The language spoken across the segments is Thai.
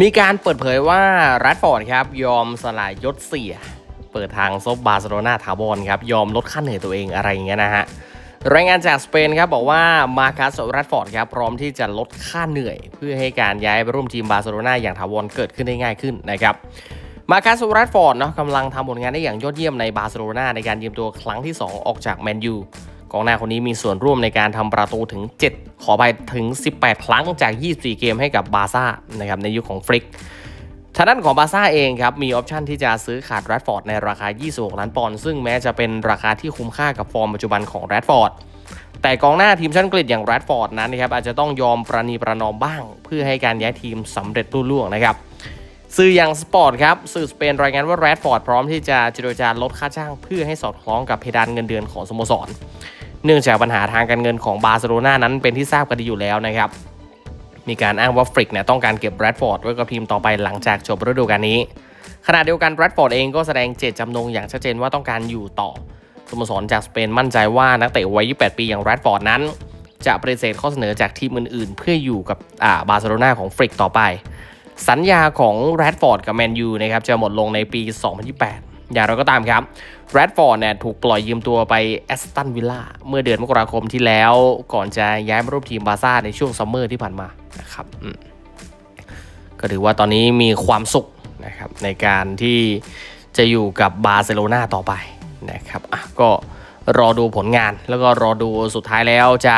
มีการเปิดเผยว่าแรดฟอร์ดครับยอมสลายยศเสีย เปิดทางซบบาร์เซโลนาถาวรครับยอมลดค่าเหนื่อยตัวเองอะไรอย่างเงี้ยนะฮะรายงานจากสเปนครับบอกว่ามาคัสแรดฟอร์ดครับพร้อมที่จะลดค่าเหนื่อย เพื่อให้การย้ายไปร่วมทีมบาร์เซโลนาอย่างถาวรเกิดขึ้นได้ง่ายขึ้นนะครับมาคัสแรดฟอร์ดเนาะกำลังทำผลงานได้อย่างยอดเยี่ยมในบาร์เซโลนาในการยืมตัวครั้งที่ 2 ออกจากแมนยู กองหน้าคนนี้มีส่วนร่วมในการทำประตูถึง 7 ขอไปถึง 18 ครั้งจาก 24 เกมให้กับบาซ่านะครับในยุคของฟริกทางด้านของบาซ่าเองครับ มีออปชันที่จะซื้อขาดแรดฟอร์ดในราคา 26 ล้านปอนด์ซึ่งแม้จะเป็นราคาที่คุ้มค่ากับฟอร์มปัจจุบันของแรดฟอร์ดแต่กองหน้าทีมชาติอังกฤษอย่างแรดฟอร์ดนั้นนะครับอาจจะต้องยอมประนีประนอมบ้าง เพื่อให้การย้ายทีมสำเร็จรุ่ล่วงนะครับสื่ออย่างสปอร์ตครับสื่อสเปนรายงานว่าแรดฟอร์ดพร้อมที่จะเจรจาลดค่าจ้างเพื่อให้สอดคล้องกับเพดานเงินเดือนของสโมสร เนื่องจากปัญหาทางการเงินของบาร์เซโลนานั้นเป็นที่ทราบกันดีอยู่แล้วนะครับ มีการอ้างว่าฟริกเนี่ยต้องการเก็บแรดฟอร์ดไว้กับทีมต่อไปหลังจากจบฤดูกาลนี้ ขณะเดียวกันแรดฟอร์ดเองก็แสดงเจตจำนงอย่างชัดเจนว่าต้องการอยู่ต่อสโมสรจากสเปนมั่นใจว่านักเตะวัย 28 ปีอย่างแรดฟอร์ดนั้น จะปฏิเสธข้อเสนอจากทีมอื่นๆ เพื่ออยู่กับอ่าบาร์เซโลนาของฟริกต่อไป สัญญาของแรดฟอร์ดกับแมนยูนะครับจะหมดลงในปี 2028 อย่างไรก็ตามครับแรดฟอร์ดเนี่ยถูกปล่อยยืมตัวไปแอสตันวิลล่าเมื่อเดือนมกราคมที่แล้ว ก่อนจะย้ายมาร่วมทีมบาซ่าในช่วงซัมเมอร์ที่ผ่านมานะครับก็ถือว่าตอนนี้มีความสุขนะครับในการที่จะอยู่กับบาร์เซโลนาต่อไปนะครับอะก็รอดูผลงานแล้วก็รอดูสุดท้ายแล้วจะ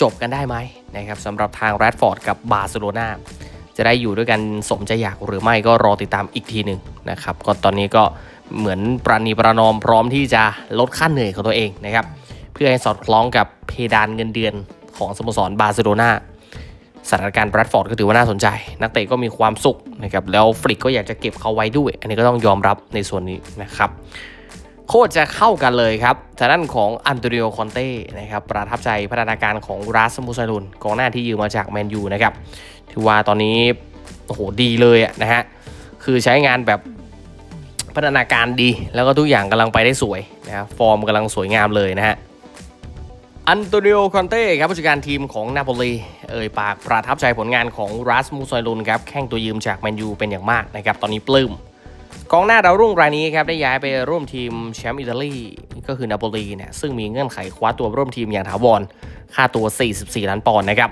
จบกันได้ไหมนะครับสำหรับทางแรดฟอร์ดกับบาร์เซโลนาจะได้อยู่ด้วยกันสมใจอยากหรือไม่ก็รอติดตามอีกทีหนึ่งนะครับก็ตอนนี้ก็ เหมือนปราณีประนอมพร้อมที่จะลดค่าเหนื่อยของตัวเองนะครับ เพื่อให้สอดคล้องกับเพดานเงินเดือนของสโมสรบาร์เซโลนาสถานการณ์แบรดฟอร์ดก็ถือว่าน่าสนใจ นักเตะก็มีความสุขนะครับแล้วฟลิกก็อยากจะเก็บเขาไว้ด้วย อันนี้ก็ต้องยอมรับในส่วนนี้นะครับโคตรจะเข้ากันเลยครับทางด้านของอันโตนิโอคอนเต้นะครับประทับใจพัฒนาการของราสมุสลุนกองหน้าที่ยืมมาจากแมนยูนะครับถือว่าตอนนี้โอ้โหดีเลยอะนะฮะคือใช้งานแบบ พัฒนาการดี แล้วก็ทุกอย่างกำลังไปได้สวยนะครับฟอร์มกำลังสวยงามเลยนะฮะอันโตนิโอคอนเต้ครับผู้จัดการทีมของนาโปลีเอ่ยปากประทับใจผลงานของราสมุสลุนครับแข้งตัวยืมจากแมนยูเป็นอย่างมากนะครับตอนนี้ปลื้มกองหน้าดาวรุ่งรายนี้ครับได้ย้ายไปร่วมทีมแชมป์อิตาลีก็คือนาโปลีเนี่ยซึ่งมีเงื่อนไขคว้าตัวร่วมทีมอย่างถาวรค่าตัว 44 ล้านปอนด์นะครับ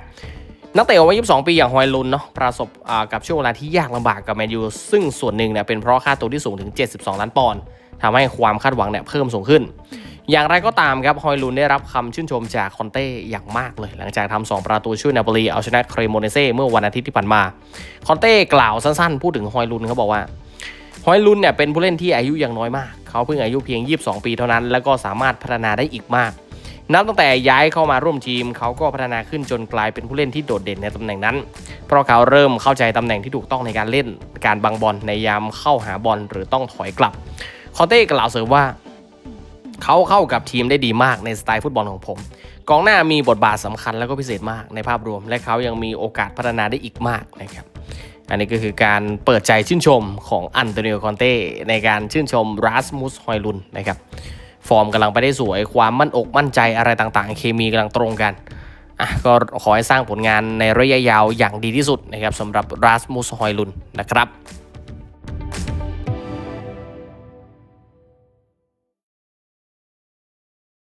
นักเตะวัย 22 ปีอย่างฮอยลุนเนาะประสบกับช่วงเวลาที่ยากลำบากกับแมนยูซึ่งส่วนหนึ่งเนี่ยเป็นเพราะค่าตัวที่สูงถึง 72 ล้านปอนด์ทำให้ความคาดหวังเนี่ยเพิ่มสูงขึ้น อย่างไรก็ตามครับฮอยลุนได้รับคำชื่นชมจากคอนเต้อย่างมากเลย หลังจากทำสองประตูช่วยนาโปลีเอาชนะเครโมเนเซ่เมื่อวันอาทิตย์ที่ผ่านมา คอนเต้กล่าวสั้นๆ พูดถึงฮอยลุนเขาบอกว่าฮอยลุนเนี่ยเป็นผู้เล่นที่อายุยังน้อยมาก เขาเพิ่งอายุเพียง 22 ปีเท่านั้น แล้วก็สามารถพัฒนาได้อีกมาก นับตั้งแต่ย้ายเข้ามาร่วมทีม เขาก็พัฒนาขึ้นจนกลายเป็นผู้เล่นที่โดดเด่นในตำแหน่งนั้น เพราะเขาเริ่มเข้าใจตำแหน่งที่ถูกต้องในการเล่น การบังบอลในยามเข้าหาบอลหรือต้องถอยกลับ คอนเต้กล่าวเสริมว่า เขาเข้ากับทีมได้ดีมากในสไตล์ฟุตบอลของผม กองหน้ามีบทบาทสำคัญแล้วก็พิเศษมากในภาพรวม และเขายังมีโอกาสพัฒนาได้อีกมากนะครับอันนี้ก็คือการเปิดใจชื่นชมของอันโตนิโอคอนเต้ในการชื่นชมราสมุสฮอยลุนนะครับ ร์มกำลังไปได้สวย ความมั่นอกมั่นใจอะไรต่างๆ เคมีกำลังตรงกันอะก็ขอให้สร้างผลงานในระยะยาวอย่างดีที่สุดนะครับสำหรับราสมุสฮอยลุนนะครับ